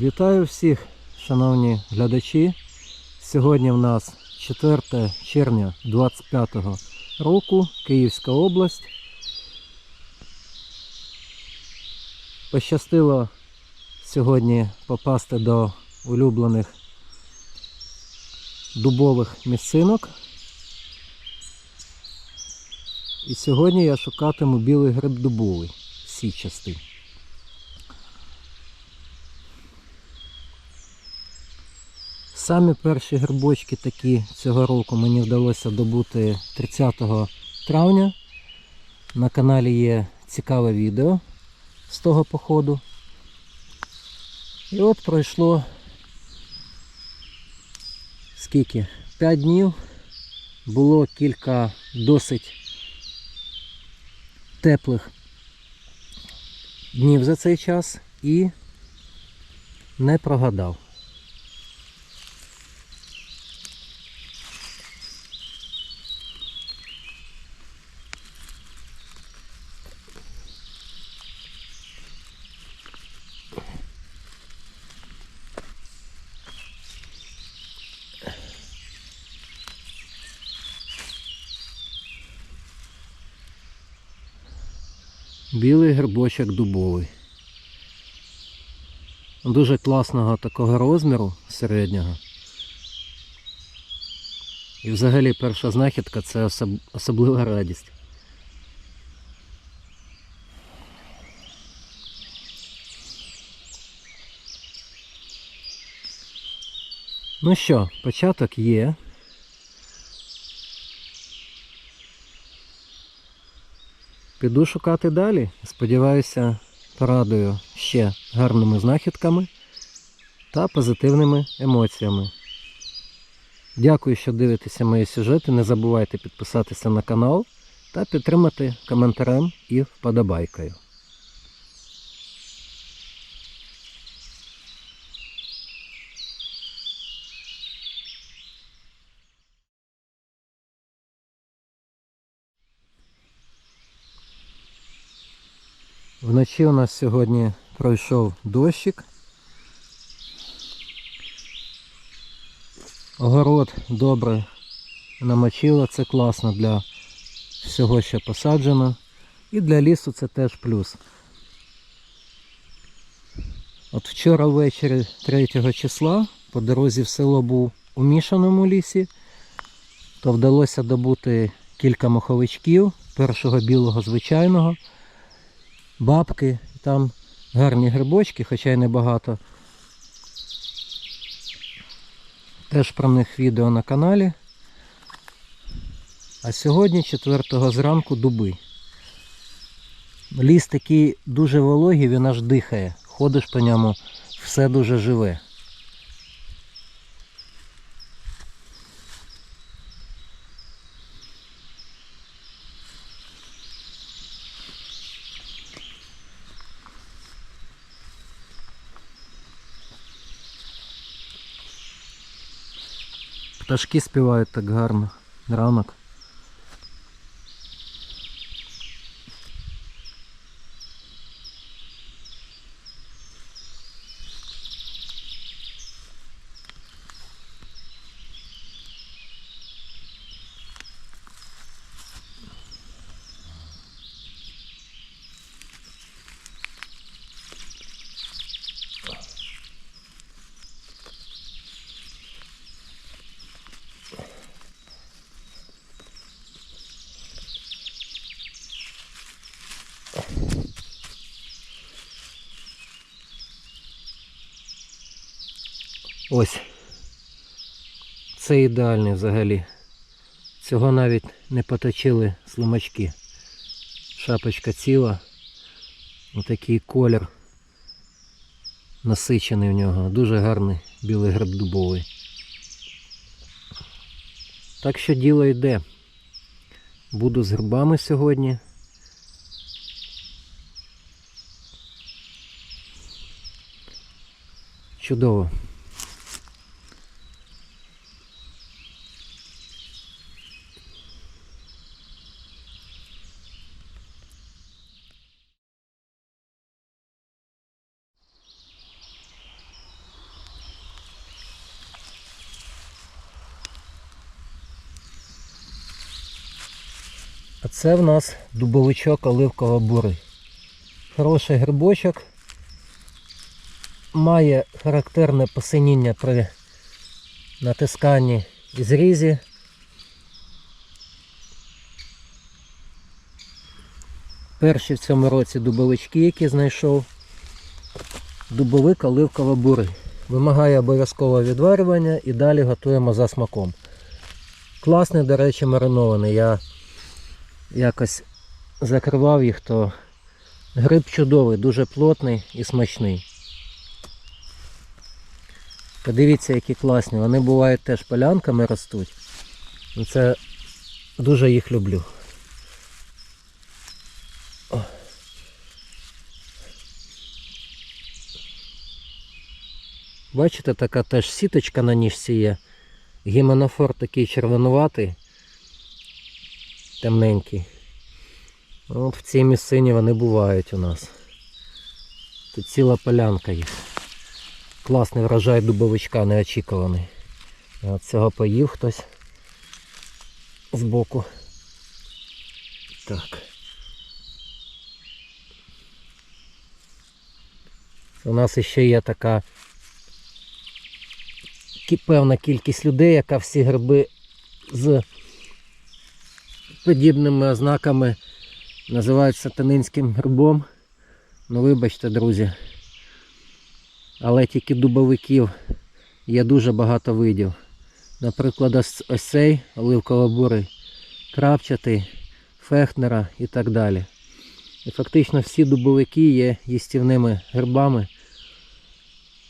Вітаю всіх, шановні глядачі. Сьогодні в нас 4 червня 25 року, Київська область. Пощастило сьогодні попасти до улюблених дубових місцинок. І сьогодні я шукатиму білий гриб дубовий, січастий. Самі перші грибочки такі цього року мені вдалося добути 30 травня. На каналі є цікаве відео з того походу. І от пройшло скільки? 5 днів. Було кілька досить теплих днів за цей час і не прогадав. Білий грибочок дубовий. Дуже класного такого розміру середнього. І взагалі перша знахідка це особ- особлива радість. Ну що, початок є. Піду шукати далі. Сподіваюся, порадую ще гарними знахідками та позитивними емоціями. Дякую, що дивитеся мої сюжети. Не забувайте підписатися на канал та підтримати коментарем і вподобайкою. Вночі у нас сьогодні пройшов дощик. Огород добре намочило, це класно для всього, що посаджено. І для лісу це теж плюс. От вчора ввечері 3 числа по дорозі в село був у мішаному лісі, то вдалося добути кілька моховичків, першого білого звичайного бабки, там гарні грибочки, хоча й небагато. Теж про них відео на каналі. А сьогодні 4 зранку дуби. Ліс такий дуже вологий, він аж дихає. Ходиш по ньому, все дуже живе. Пташки співають так гарно. Ранок. Ось. Це ідеальний взагалі. Цього навіть не поточили слимачки. Шапочка ціла. Отакий колір насичений в нього. Дуже гарний білий гриб дубовий. Так що діло йде. Буду з грибами сьогодні. Чудово. Це в нас дубовичок оливково бури. Хороший грибочок. Має характерне посиніння при натисканні і зрізі. Перші в цьому році дубовички, які знайшов. Дубовик оливково бури. Вимагає обов'язкового відварювання і далі готуємо за смаком. Класний, до речі, маринований. Якось закривав їх, то гриб чудовий, дуже плотний і смачний. Подивіться, які класні. Вони бувають теж полянками ростуть. Це дуже їх люблю. Бачите, така теж сіточка на ніжці є. Гіменофор такий червонуватий, темненький. От в цій місцині вони бувають у нас. Тут ціла полянка їх. Класний врожай дубовичка неочікуваний. От цього поїв хтось збоку. Так. У нас ще є така певна кількість людей, яка всі гриби з подібними ознаками називають сатанинським грибом. Ну вибачте, друзі. Але тільки дубовиків є дуже багато видів. Наприклад, ось цей оливково-бурий, крапчатий, фехнера і так далі. І фактично всі дубовики є їстівними грибами,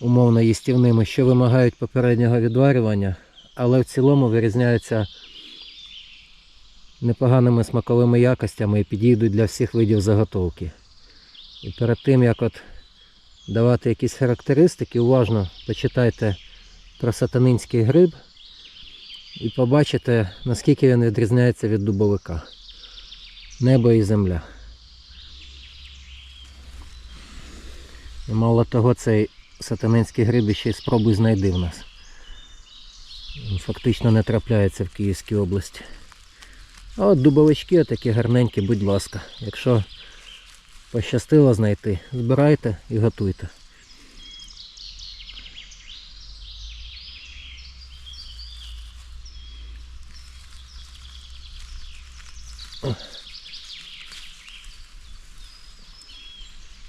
умовно їстівними, що вимагають попереднього відварювання, але в цілому вирізняються непоганими смаковими якостями і підійдуть для всіх видів заготовки. І перед тим, як от давати якісь характеристики, уважно почитайте про сатанинський гриб і побачите, наскільки він відрізняється від дубовика. Небо і земля. І мало того, цей сатанинський гриб ще й спробуй знайди в нас. Він фактично не трапляється в Київській області. А от дубовички такі гарненькі, будь ласка. Якщо пощастило знайти, збирайте і готуйте.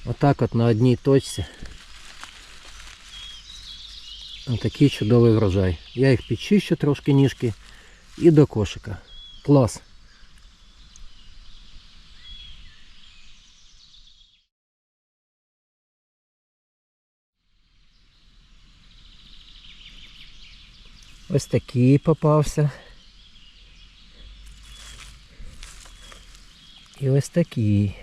Отак от на одній точці. Отакий чудовий врожай. Я їх підчищу трошки ніжки і до кошика. Клас. Ось такий попався. І ось такий.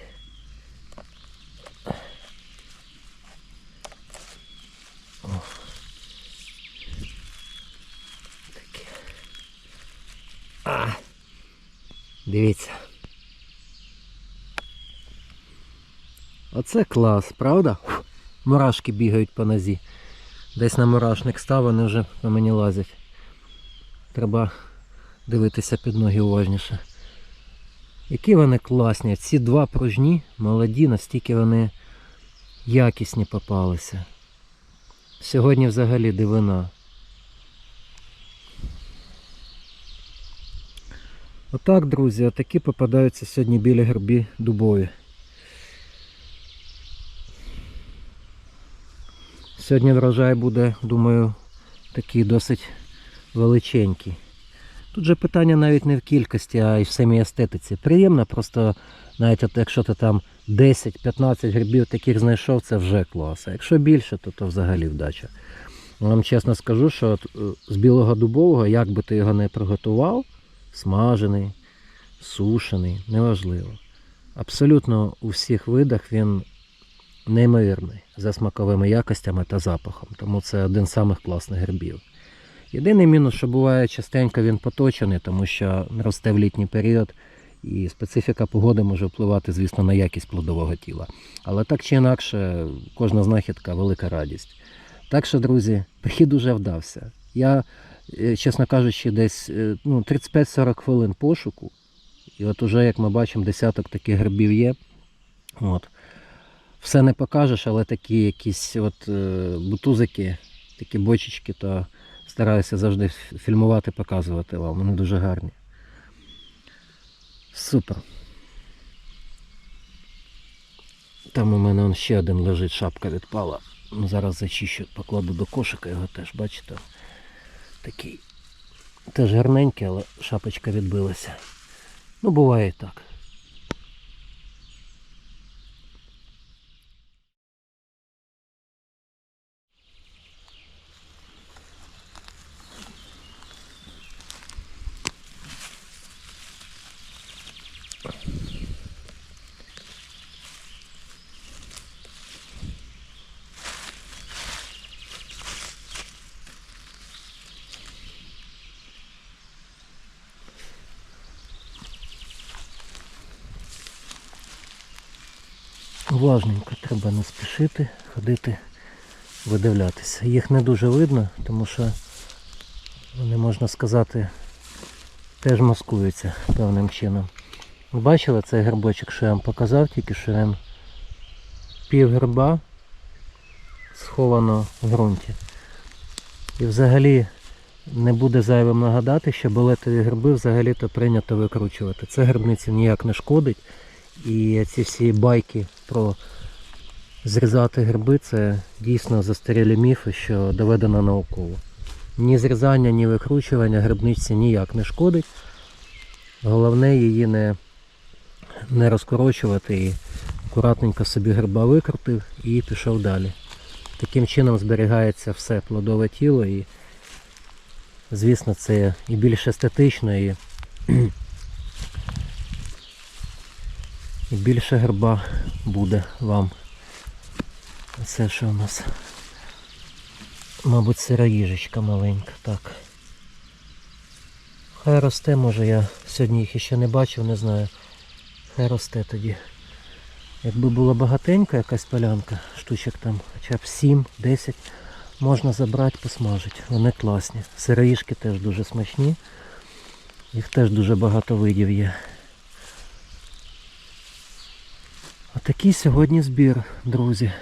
О. Таке. А. Дивіться. Оце клас, правда? Мурашки бігають по нозі. Десь на мурашник став, вони вже по мені лазять. Треба дивитися під ноги уважніше. Які вони класні. Ці два пружні молоді, настільки вони якісні попалися. Сьогодні взагалі дивина. Отак, друзі, отакі попадаються сьогодні білі гербі дубові. Сьогодні врожай буде, думаю, такий досить величенький. Тут же питання навіть не в кількості, а й в самій естетиці. Приємно, просто навіть от якщо ти там 10-15 грибів таких знайшов, це вже клас. А якщо більше, то то взагалі вдача. Вам чесно скажу, що от, е, з білого дубового, як би ти його не приготував, смажений, сушений, неважливо. Абсолютно у всіх видах він неймовірний за смаковими якостями та запахом. Тому це один з самих класних грибів. Єдиний мінус, що буває частенько він поточений, тому що росте в літній період і специфіка погоди може впливати, звісно, на якість плодового тіла. Але так чи інакше, кожна знахідка велика радість. Так що, друзі, прихід уже вдався. Я, е, чесно кажучи, десь е, ну, 35-40 хвилин пошуку І от уже, як ми бачимо, десяток таких грибів є. От. Все не покажеш, але такі якісь от е, бутузики, такі бочечки, то стараюся завжди фільмувати, показувати вам. Вони дуже гарні. Супер. Там у мене ще один лежить, шапка відпала. Ну, Зараз зачищу, покладу до кошика його теж, бачите? Такий. Теж гарненький, але шапочка відбилася. Ну, буває і так. Треба не спішити, ходити, видивлятися. Їх не дуже видно, тому що вони, можна сказати, теж маскуються певним чином. Бачили цей грибочок, що я вам показав, тільки що він пів гриба сховано в ґрунті. І взагалі не буде зайвим нагадати, що балетові гриби взагалі-то прийнято викручувати. Це грибниці ніяк не шкодить. І ці всі байки про зрізати гриби це дійсно застарілі міфи, що доведено науково. Ні зрізання, ні викручування грибниці ніяк не шкодить. Головне її не, не розкорочувати і акуратненько собі гриба викрутив і пішов далі. Таким чином зберігається все плодове тіло і, звісно, це і більш естетично, і І більше герба буде вам. Це що у нас? Мабуть, сироїжечка маленька, так. Хай росте, може я сьогодні їх ще не бачив, не знаю. Хай росте тоді. Якби була багатенька якась полянка, штучок там хоча б 7-10, можна забрати, посмажити. Вони класні. Сироїжки теж дуже смачні. Їх теж дуже багато видів є. Отакий сьогодні збір, друзі.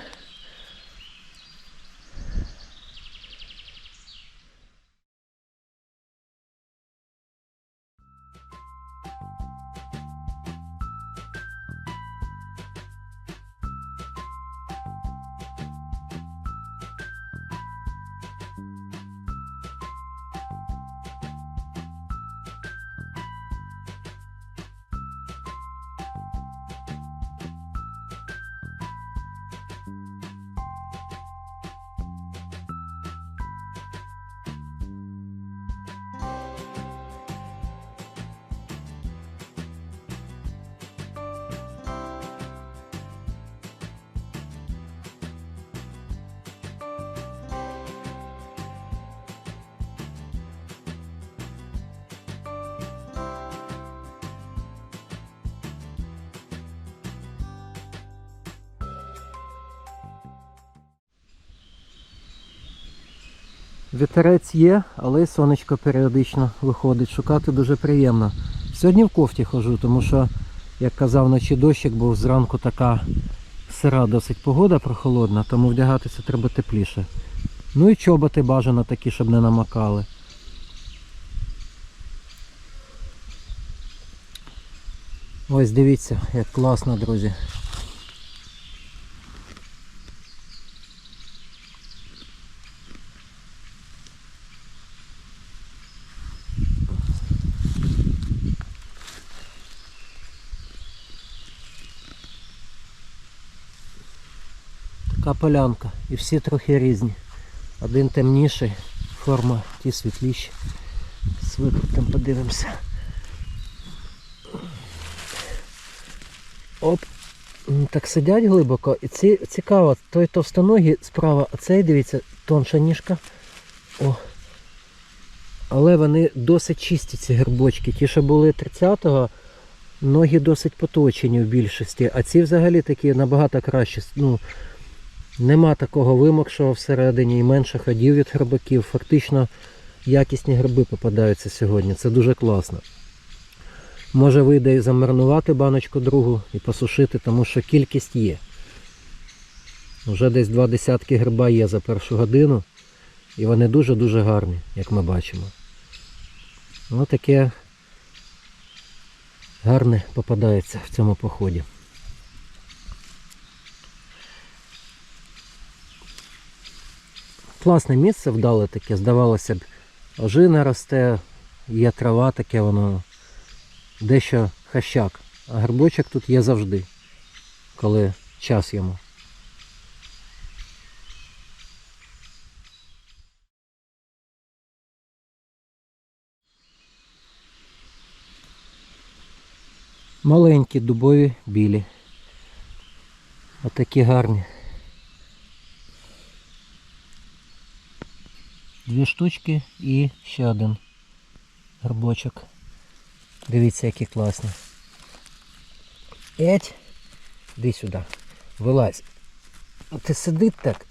Вітерець є, але й сонечко періодично виходить. Шукати дуже приємно. Сьогодні в кофті хожу, тому що, як казав, вночі дощик був зранку така сира досить погода прохолодна, тому вдягатися треба тепліше. Ну і чоботи бажано такі, щоб не намокали. Ось дивіться, як класно, друзі. Така полянка. І всі трохи різні. Один темніший, форма ті світліші. З викрутом подивимося. Оп. Так сидять глибоко. І ці цікаво, той товстоногий справа, а цей, дивіться, тонша ніжка. О. Але вони досить чисті, ці грибочки. Ті, що були 30-го, ноги досить поточені в більшості, а ці взагалі такі набагато кращі. Ну, Нема такого вимокшого всередині і менше ходів від грибаків. Фактично якісні гриби попадаються сьогодні. Це дуже класно. Може вийде і замаринувати баночку другу і посушити, тому що кількість є. Вже десь два десятки гриба є за першу годину. І вони дуже-дуже гарні, як ми бачимо. Ось таке гарне попадається в цьому поході. Класне місце вдале таке, здавалося б, ожина росте, є трава, таке воно дещо хащак. А грибочок тут є завжди, коли час йому. Маленькі дубові білі. Отакі гарні. Дві штучки і ще один горбочок. Дивіться, які класні. Еть, іди сюди. Вилазь. Ти сидить так.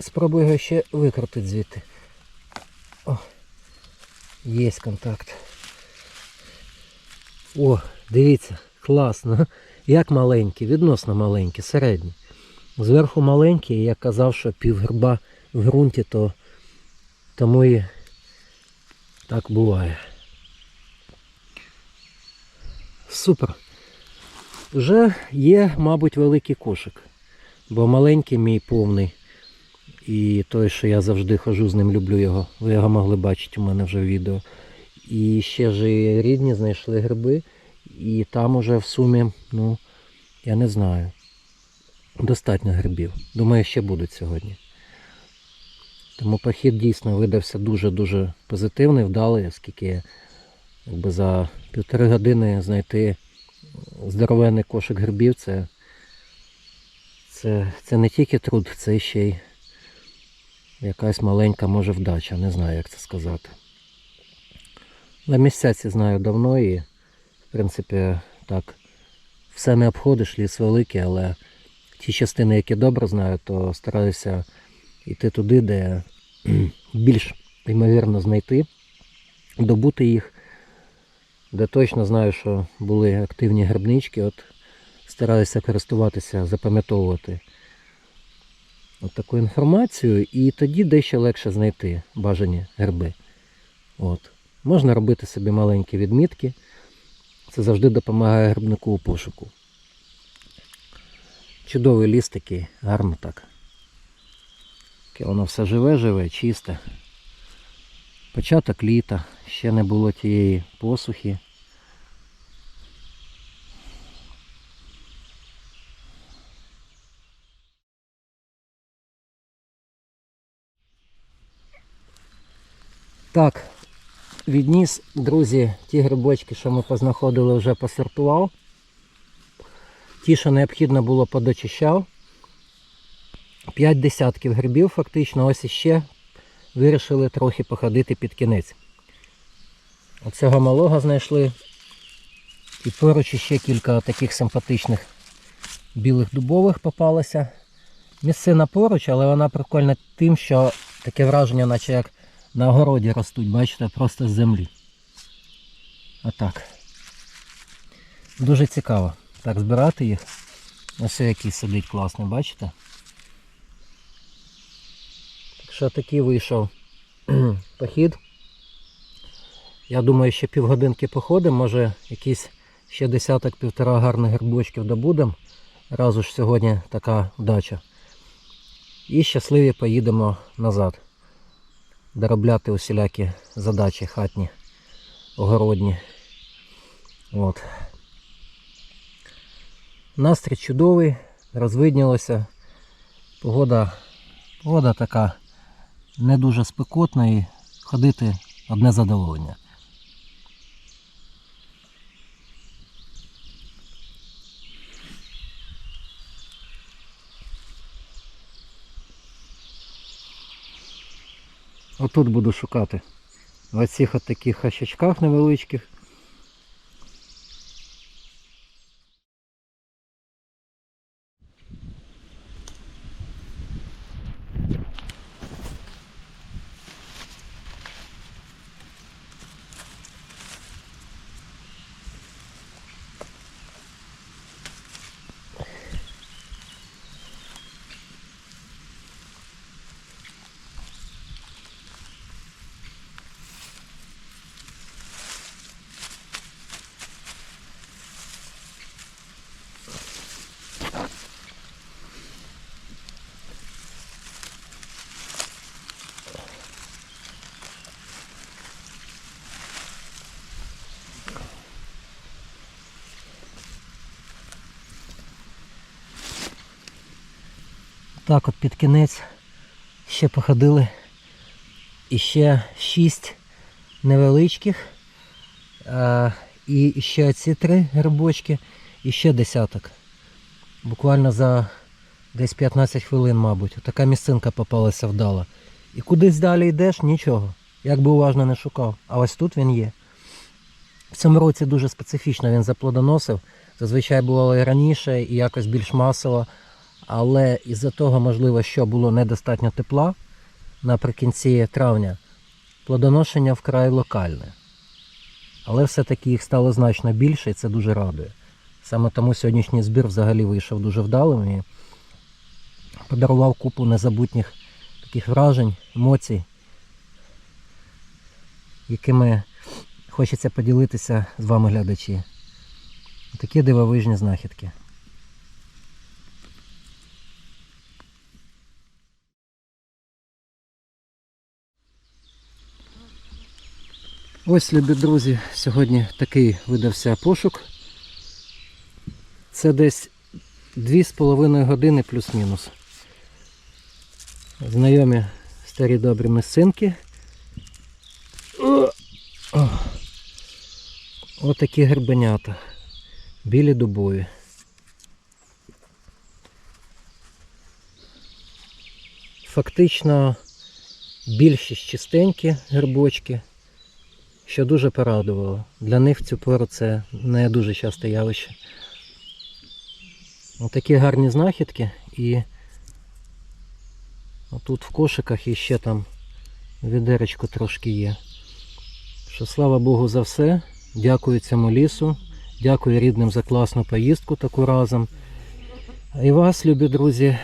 Спробуй його ще викрутити звідти. О, є контакт. О, дивіться, класно. Як маленькі, відносно маленькі, середні. Зверху маленькі, я казав, що пів герба в ґрунті, то тому і так буває. Супер. Вже є, мабуть, великий кошик. Бо маленький мій повний. І той, що я завжди хожу з ним, люблю його. Ви його могли бачити у мене вже в відео. І ще ж рідні знайшли гриби. І там уже в сумі, ну, я не знаю. Достатньо грибів. Думаю, ще будуть сьогодні. Тому похід дійсно видався дуже-дуже позитивний, вдалий, оскільки якби за півтори години знайти здоровенний кошик грибів це, це, це не тільки труд, це ще й якась маленька може вдача, не знаю як це сказати. На місця ці знаю давно і в принципі так все не обходиш, ліс великий, але ті частини, які добре знаю, то стараюся йти туди, де більш ймовірно знайти, добути їх, де точно знаю, що були активні грибнички, от стараюся користуватися, запам'ятовувати от таку інформацію, і тоді дещо легше знайти бажані гриби. От. Можна робити собі маленькі відмітки. Це завжди допомагає грибнику у пошуку. Чудовий ліс такий, гарно так. Таке воно все живе-живе, чисте. Початок літа, ще не було тієї посухи. Так, відніс, друзі, ті грибочки, що ми познаходили, вже посортував. Ті, що необхідно було, подочищав. П'ять десятків грибів фактично, ось іще вирішили трохи походити під кінець. Оцього малого знайшли. І поруч ще кілька таких симпатичних білих дубових попалося. Місцина поруч, але вона прикольна тим, що таке враження, наче як на огороді ростуть, бачите, просто з землі. Отак. Дуже цікаво. Так, збирати їх. Ось який сидить класний, бачите? Що такий вийшов похід. Я думаю, ще півгодинки походимо, може якісь ще десяток-півтора гарних грибочків добудемо. Раз уж сьогодні така вдача. І щасливі поїдемо назад. Доробляти усілякі задачі хатні, огородні. От. Настрій чудовий, розвиднілося. Погода, погода така не дуже спекотно і ходити одне задоволення. Отут буду шукати. В оцих от таких хащачках невеличких. Так от під кінець ще походили і ще шість невеличких. І ще ці три грибочки, і ще десяток. Буквально за десь 15 хвилин, мабуть. Така місцинка попалася вдала. І кудись далі йдеш, нічого. Як би уважно не шукав. А ось тут він є. В цьому році дуже специфічно він заплодоносив. Зазвичай бувало і раніше, і якось більш масово. Але із-за того, можливо, що було недостатньо тепла наприкінці травня, плодоношення вкрай локальне. Але все-таки їх стало значно більше і це дуже радує. Саме тому сьогоднішній збір взагалі вийшов дуже вдалим і подарував купу незабутніх таких вражень, емоцій, якими хочеться поділитися з вами глядачі. Такі дивовижні знахідки. Ось, любі друзі, сьогодні такий видався пошук. Це десь 2,5 години плюс-мінус. Знайомі старі добрі! О! Отакі гербенята. Білі дубові. Фактично більшість чистенькі гербочки, що дуже порадувало. Для них в цю пору це не дуже часте явище. Отакі гарні знахідки і отут в кошиках іще там відеречко трошки є. Що слава Богу за все. Дякую цьому лісу. Дякую рідним за класну поїздку таку разом. І вас, любі друзі,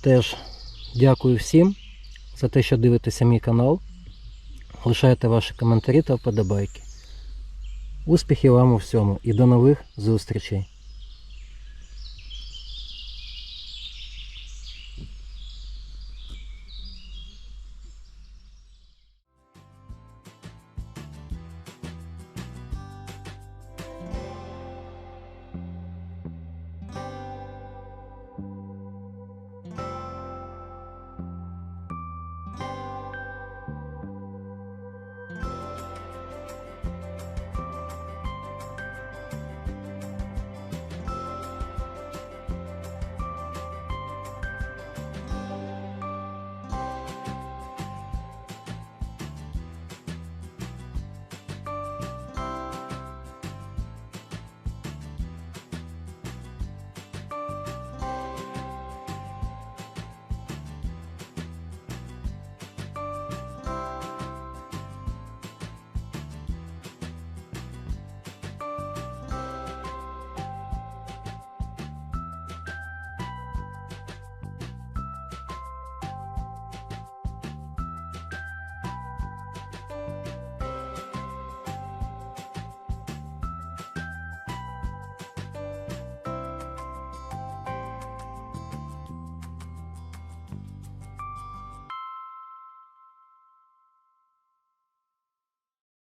теж дякую всім за те, що дивитеся мій канал. Лишайте ваші коментарі та вподобайки. Успіхів вам у всьому і до нових зустрічей!